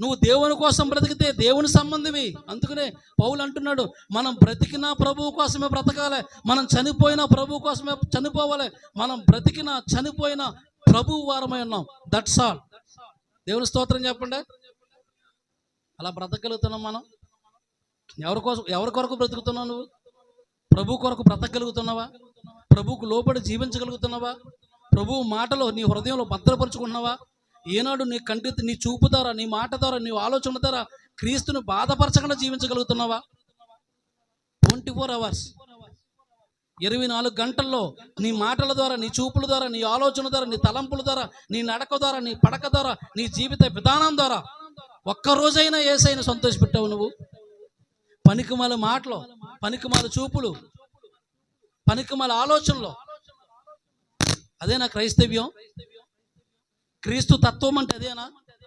నువ్వు దేవుని కోసం బ్రతికితే దేవుని సంబంధివి అందుకనే పౌలు అంటున్నాడు మనం బ్రతికిన ప్రభువు కోసమే బ్రతకాలి మనం చనిపోయిన ప్రభువు కోసమే చనిపోవాలి మనం బ్రతికిన చనిపోయిన ప్రభువు వారమై ఉన్నాం. దట్స్ ఆల్ దేవుని స్తోత్రం చెప్పండి. అలా బ్రతకగలుగుతున్నాం మనం? ఎవరి కోసం ఎవరి కొరకు బ్రతుకుతున్నావు నువ్వు? ప్రభు కొరకు బ్రతకగలుగుతున్నావా? ప్రభువుకు లోబడి జీవించగలుగుతున్నావా? ప్రభువు మాటలో నీ హృదయంలో భద్రపరుచుకున్నావా ఏనాడు నీ కంటి నీ చూపు ద్వారా నీ మాట ద్వారా నీ ఆలోచన ద్వారా క్రీస్తుని బాధపరచకుండా జీవించగలుగుతున్నావా? Twenty four hours. ఇరవై నాలుగు గంటల్లో నీ మాటల ద్వారా నీ చూపుల ద్వారా నీ ఆలోచన ద్వారా నీ తలంపుల ద్వారా నీ నడక ద్వారా నీ పడక ద్వారా నీ జీవిత విధానం ద్వారా ఒక్క రోజైనా ఏసైనా సంతోషపెట్టావు నువ్వు? పనికిమాల మాటలు పనికిమాల చూపులు పనికిమాల ఆలోచనలు. అదేనా క్రైస్తవ్యం? క్రీస్తు తత్వం అంటే అదేనా?